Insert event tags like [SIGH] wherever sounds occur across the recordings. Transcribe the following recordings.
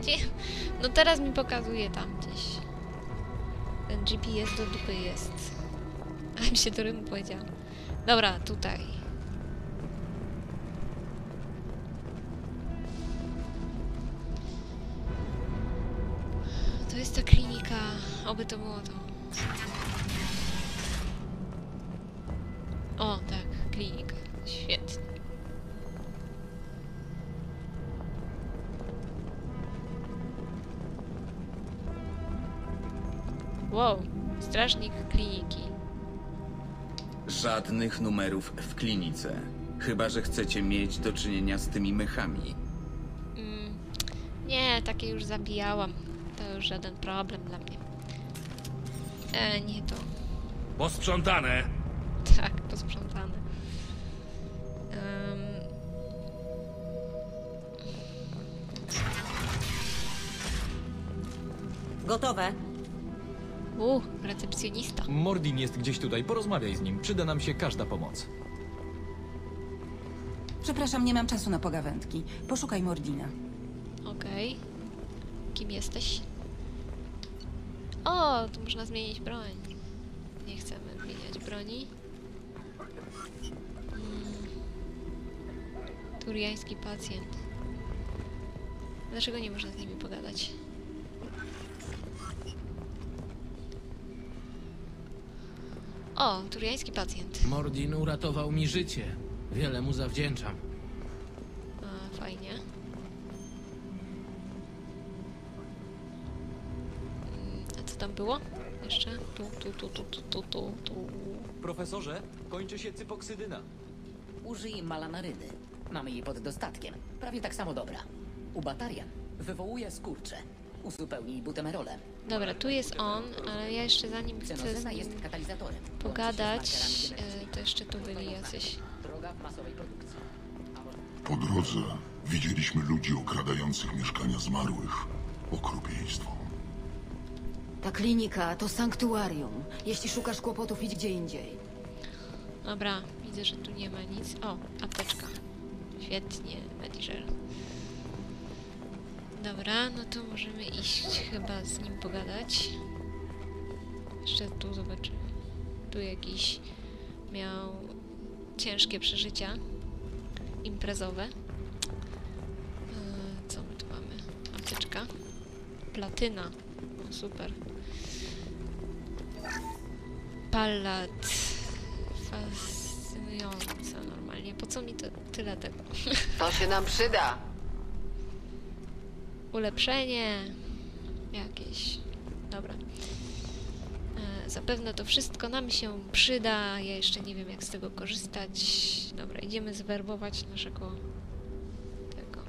Gdzie? No teraz mi pokazuje tam gdzieś. Ten GPS do dupy jest. Ale mi się to rymu powiedział. Dobra, tutaj. To jest ta klinika. Oby to było to. O, tak, Wow, strażnik kliniki. Żadnych numerów w klinice. Chyba, że chcecie mieć do czynienia z tymi mychami. Mm, nie, takie już zabijałam. To już żaden problem dla mnie. E, nie to. Posprzątane. Tak, posprzątane. Um, Gotowe. Uh, recepcjonista. Mordin jest gdzieś tutaj, porozmawiaj z nim. Przyda nam się każda pomoc. Przepraszam, nie mam czasu na pogawędki. Poszukaj Mordina. Okej. Kim jesteś? O, tu można zmienić broń. Nie chcemy zmieniać broni. Mm. Turiański pacjent. Dlaczego nie można z nimi pogadać? O, turiański pacjent. Mordin uratował mi życie. Wiele mu zawdzięczam. A, fajnie. Mm, A co tam było? Jeszcze? Tu, tu, tu, tu, tu, tu, tu, tu. Profesorze, kończy się cypoksydyna. Użyj malanaryny. Mamy jej pod dostatkiem. Prawie tak samo dobra. U Batarian wywołuje skurcze. Uzupełnij butemerolem. Dobra, tu jest on, ale ja jeszcze zanim chcę z nim pogadać, genetyki. to jeszcze tu byli jacyś. Droga w masowej produkcji. Po drodze widzieliśmy ludzi okradających mieszkania zmarłych. Okropieństwo. Ta klinika to sanktuarium. Jeśli szukasz kłopotów, idź gdzie indziej. Dobra, widzę, że tu nie ma nic. O, apteczka. Świetnie, Mediger. Dobra, no to możemy iść chyba z nim pogadać. Jeszcze tu zobaczymy. Tu jakiś miał ciężkie przeżycia imprezowe. Eee, Co my tu mamy? Apteczka. Platyna. O, super. Pallat. Fascynujące normalnie. Po co mi to tyle tego? To się nam przyda. Ulepszenie. Jakieś. Dobra. E, Zapewne to wszystko nam się przyda. Ja jeszcze nie wiem, jak z tego korzystać. Dobra, idziemy zwerbować naszego tego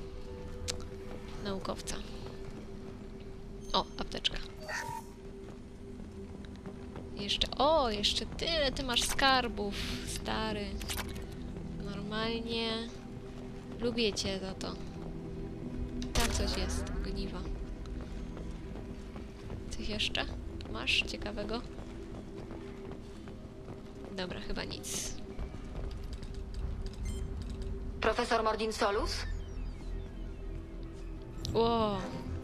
naukowca. O, apteczka. Jeszcze, o, jeszcze tyle ty masz skarbów, stary. Normalnie. Lubię cię za to. Tam coś jest, ogniwa. Coś jeszcze? Masz ciekawego? Dobra, chyba nic. Profesor Mordin Solus? Ło,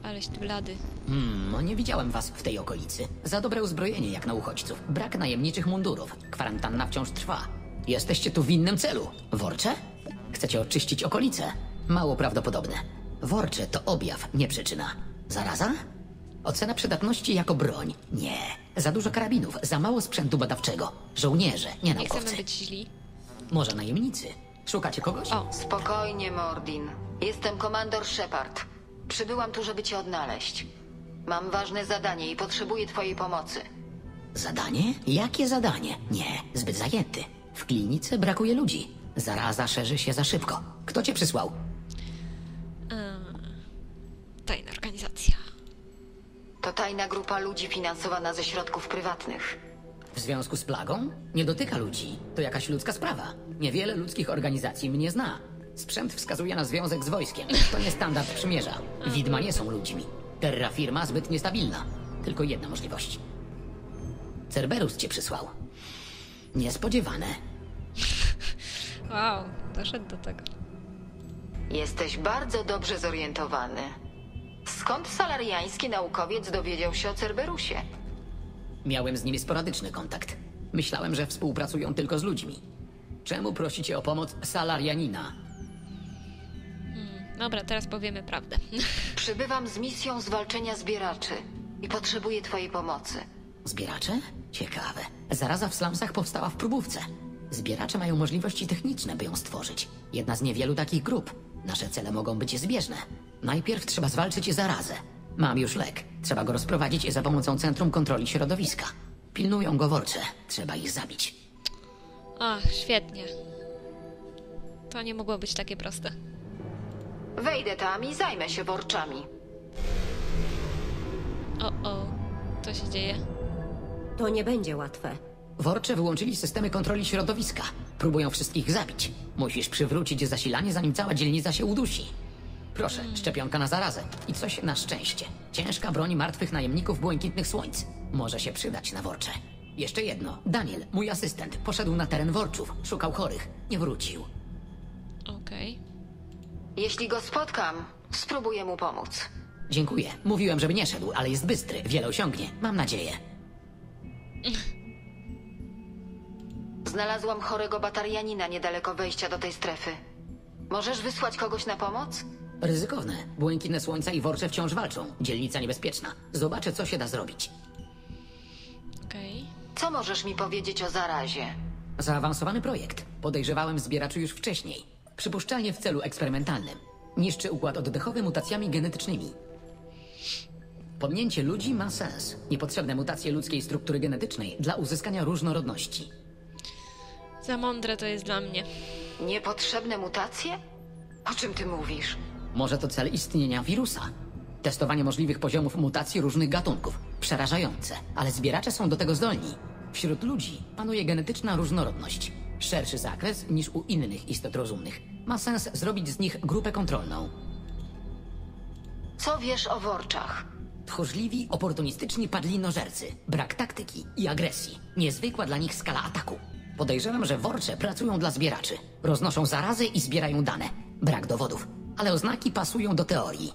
aleś ty blady. Hmm, no nie widziałem was w tej okolicy. Za dobre uzbrojenie jak na uchodźców. Brak najemniczych mundurów. Kwarantanna wciąż trwa. Jesteście tu w innym celu. Worcze? Chcecie oczyścić okolice? Mało prawdopodobne. Worcze to objaw, nie przyczyna. Zaraza? Ocena przydatności jako broń? Nie. Za dużo karabinów, za mało sprzętu badawczego. Żołnierze, nie Nie naukowcy. chcemy być źli. Może najemnicy? Szukacie kogoś? O, Spokojnie, Mordin. Jestem komandor Shepard. Przybyłam tu, żeby cię odnaleźć. Mam ważne zadanie i potrzebuję twojej pomocy. Zadanie? Jakie zadanie? Nie, zbyt zajęty. W klinice brakuje ludzi. Zaraza szerzy się za szybko. Kto cię przysłał? Tajna grupa ludzi finansowana ze środków prywatnych. W związku z plagą? Nie dotyka ludzi. To jakaś ludzka sprawa. Niewiele ludzkich organizacji mnie zna. Sprzęt wskazuje na związek z wojskiem. To nie standard przymierza. Widma nie są ludźmi. Terra firma zbyt niestabilna. Tylko jedna możliwość. Cerberus cię przysłał. Niespodziewane. Wow, doszedł do tego. Jesteś bardzo dobrze zorientowany. Skąd salariański naukowiec dowiedział się o Cerberusie? Miałem z nimi sporadyczny kontakt. Myślałem, że współpracują tylko z ludźmi. Czemu prosicie o pomoc salarianina? Dobra, teraz powiemy prawdę. [LAUGHS] Przybywam z misją zwalczenia zbieraczy i potrzebuję twojej pomocy. Zbieracze? Ciekawe. Zaraza w slumsach powstała w próbówce. Zbieracze mają możliwości techniczne, by ją stworzyć. Jedna z niewielu takich grup. Nasze cele mogą być zbieżne. Najpierw trzeba zwalczyć zarazę. Mam już lek. Trzeba go rozprowadzić za pomocą Centrum Kontroli Środowiska. Pilnują go worcze. Trzeba ich zabić. Ach, świetnie. To nie mogło być takie proste. Wejdę tam i zajmę się worczami. O, o, co się dzieje? To nie będzie łatwe. Worcze wyłączyli systemy kontroli środowiska. Próbują wszystkich zabić. Musisz przywrócić zasilanie, zanim cała dzielnica się udusi. Proszę, szczepionka na zarazę. I coś na szczęście. Ciężka broń martwych najemników błękitnych słońc. Może się przydać na worcze. Jeszcze jedno. Daniel, mój asystent, poszedł na teren worczów. Szukał chorych. Nie wrócił. Okej. Jeśli go spotkam, spróbuję mu pomóc. Dziękuję. Mówiłem, żeby nie szedł, ale jest bystry. Wiele osiągnie. Mam nadzieję. [LAUGHS] Znalazłam chorego batarianina niedaleko wejścia do tej strefy. Możesz wysłać kogoś na pomoc? Ryzykowne. Błękitne słońca i worcze wciąż walczą. Dzielnica niebezpieczna. Zobaczę, co się da zrobić. Okej. Co możesz mi powiedzieć o zarazie? Zaawansowany projekt. Podejrzewałem zbieraczy już wcześniej. Przypuszczalnie w celu eksperymentalnym. Niszczy układ oddechowy mutacjami genetycznymi. Podmięcie ludzi ma sens. Niepotrzebne mutacje ludzkiej struktury genetycznej dla uzyskania różnorodności. Za mądre to jest dla mnie. Niepotrzebne mutacje? O czym ty mówisz? Może to cel istnienia wirusa. Testowanie możliwych poziomów mutacji różnych gatunków. Przerażające, ale zbieracze są do tego zdolni. Wśród ludzi panuje genetyczna różnorodność. Szerszy zakres niż u innych istot rozumnych. Ma sens zrobić z nich grupę kontrolną. Co wiesz o worczach? Tchórzliwi, oportunistyczni padlinożercy. Brak taktyki i agresji. Niezwykła dla nich skala ataku. Podejrzewam, że worcze pracują dla zbieraczy. Roznoszą zarazy i zbierają dane. Brak dowodów, ale oznaki pasują do teorii.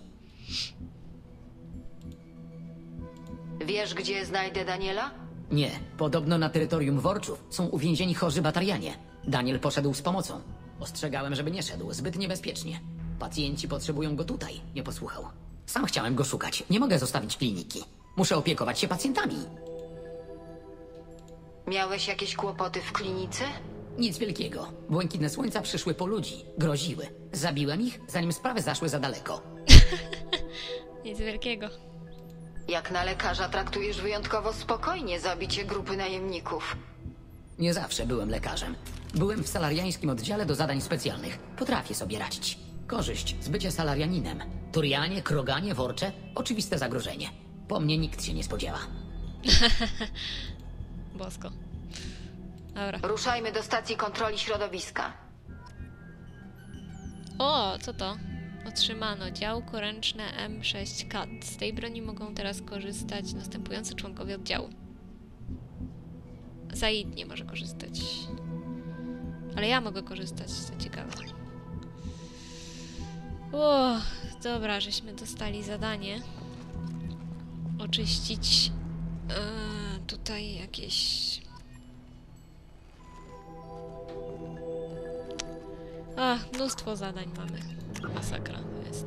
Wiesz, gdzie znajdę Daniela? Nie, podobno na terytorium worczów są uwięzieni chorzy batarianie. Daniel poszedł z pomocą. Ostrzegałem, żeby nie szedł, zbyt niebezpiecznie. Pacjenci potrzebują go tutaj, nie posłuchał. Sam chciałem go szukać, nie mogę zostawić kliniki. Muszę opiekować się pacjentami. Miałeś jakieś kłopoty w klinice? Nic wielkiego. Błękitne słońca przyszły po ludzi, groziły. Zabiłem ich, zanim sprawy zaszły za daleko. [LAUGHS] Nic wielkiego. Jak na lekarza traktujesz wyjątkowo spokojnie zabicie grupy najemników. Nie zawsze byłem lekarzem. Byłem w salariańskim oddziale do zadań specjalnych. Potrafię sobie radzić. Korzyść z bycia salarianinem. Turianie, kroganie, worcze. Oczywiste zagrożenie. Po mnie nikt się nie spodziewa. [LAUGHS] Bosko. Dobra. Ruszajmy do stacji kontroli środowiska. O, co to? Otrzymano działko ręczne M6 CAT. Z tej broni mogą teraz korzystać następujący członkowie oddziału. Zaid nie może korzystać. Ale ja mogę korzystać, co ciekawe. O, dobra, żeśmy dostali zadanie. Oczyścić e, tutaj jakieś... Ach, mnóstwo zadań mamy. Masakra jest.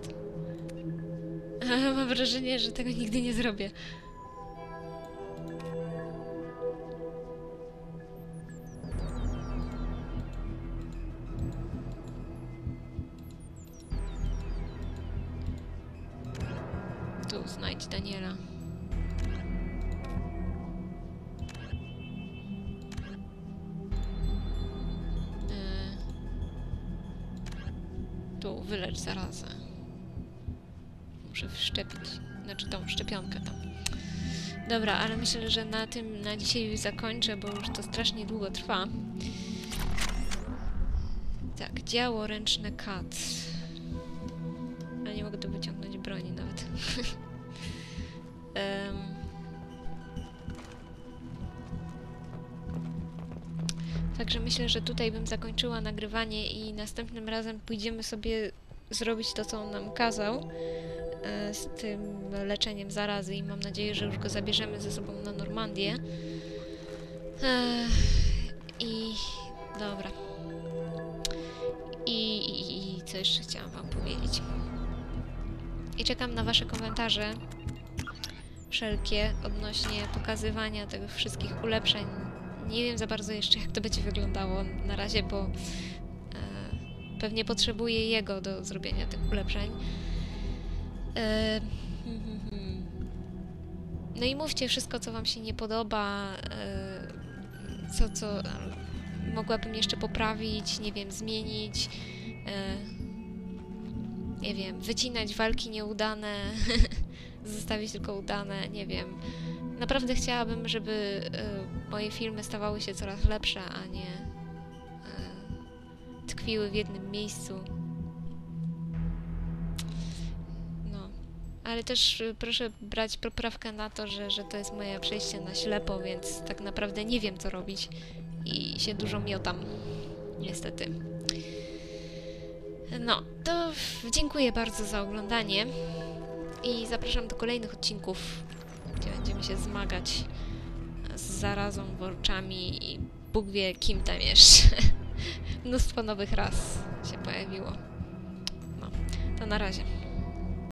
[LAUGHS] Mam wrażenie, że tego nigdy nie zrobię. Tu, wylecz zarazę. Muszę wszczepić. Znaczy tą szczepionkę tam. Dobra, ale myślę, że na tym na dzisiaj zakończę, bo już to strasznie długo trwa. Tak, działo ręczne kat. Ale nie mogę tu wyciągnąć broni nawet. [LAUGHS] Także myślę, że tutaj bym zakończyła nagrywanie i następnym razem pójdziemy sobie zrobić to, co on nam kazał. e, z tym leczeniem zarazy i mam nadzieję, że już go zabierzemy ze sobą na Normandię. Ech, I dobra. I, i, I co jeszcze chciałam wam powiedzieć? I czekam na wasze komentarze wszelkie odnośnie pokazywania tych wszystkich ulepszeń. Nie wiem za bardzo jeszcze, jak to będzie wyglądało na razie, bo e, pewnie potrzebuję jego do zrobienia tych ulepszeń. E. [LAUGHS] No i mówcie wszystko, co wam się nie podoba, e, co, co e, mogłabym jeszcze poprawić, nie wiem, zmienić, e, nie wiem, wycinać walki nieudane, [LAUGHS] zostawić tylko udane, nie wiem. Naprawdę chciałabym, żeby e, moje filmy stawały się coraz lepsze, a nie e, tkwiły w jednym miejscu. No. Ale też y, proszę brać poprawkę na to, że, że to jest moje przejście na ślepo, więc tak naprawdę nie wiem, co robić i się dużo miotam. Niestety. No, to dziękuję bardzo za oglądanie i zapraszam do kolejnych odcinków, gdzie będziemy się zmagać z zarazą, worczami i Bóg wie kim tam jeszcze. [LAUGHS] Mnóstwo nowych ras się pojawiło. No, to na razie.